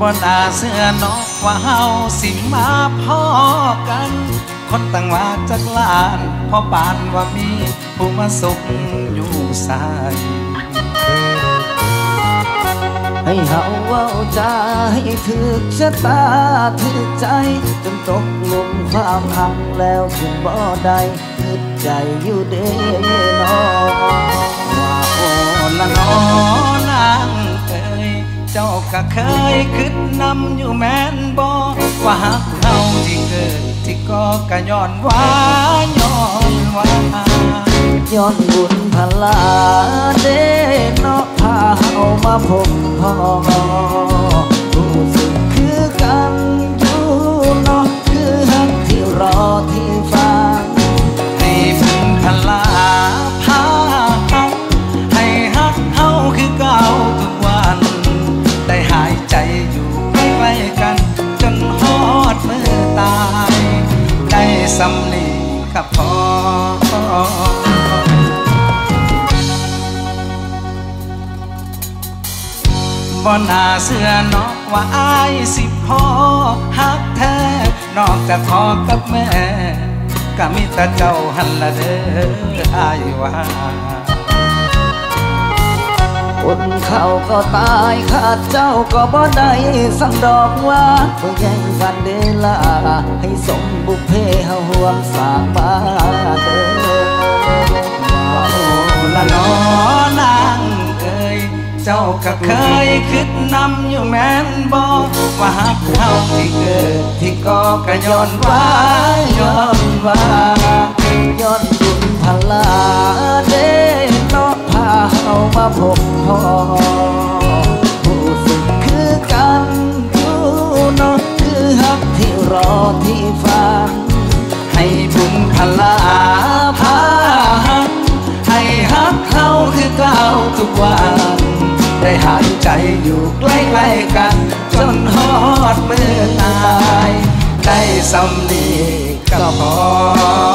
บ่น่าเสื้อนอกว่าเฮาสิมาพ่อกัน คนตั้งว่าจักลานพ่อปานว่ามีผู้มาสุขอยู่ใสให้เฮาเว้าจาให้ถึกชะตาถึกใจ จนตกหลุมความหักแล้วขึ้นบ่ได้คิดใจอยู่เด้นอ จ้าก็เคยคิดนำอยู่แม่นบ่ว่าหักเฮาที่เกิดที่ก็กะย้อนว่าย้อนว่าย้อนบุญพลาเด้เนาะพาเฮามาพบพ่อ กับพอ บ่น่าเสื้อนอกว่าอายสิพ่อฮักแท้นอกจากพ่อกับแม่ ก็มีแต่เจ้าหันละเด้ออายว่า คนเขาก็ตายขาดเจ้าก็บ่ได้สังดอกว่าบ่อแย่งกันเดลา ให้สมบุพเพเฮาห่วงสางบ้านเด้อโอละนอนางเอ้ยเจ้าก็เคยคิดนำอยู่แม่นบ่ว่าฮักเฮาที่เกิดที่ก็กระย้อนว่าย้อนว่าย้อนบุญพลา พบพอผู้สึกคือกันอยู่นาะคือฮักที่รอที่ฟังให้บุญพลาพาหักให้ฮักเฮาคือเก่าทุกวันได้หายใจอยู่ใกล้ๆกัน จนฮอดมือตาย ได้สำนีก็พอ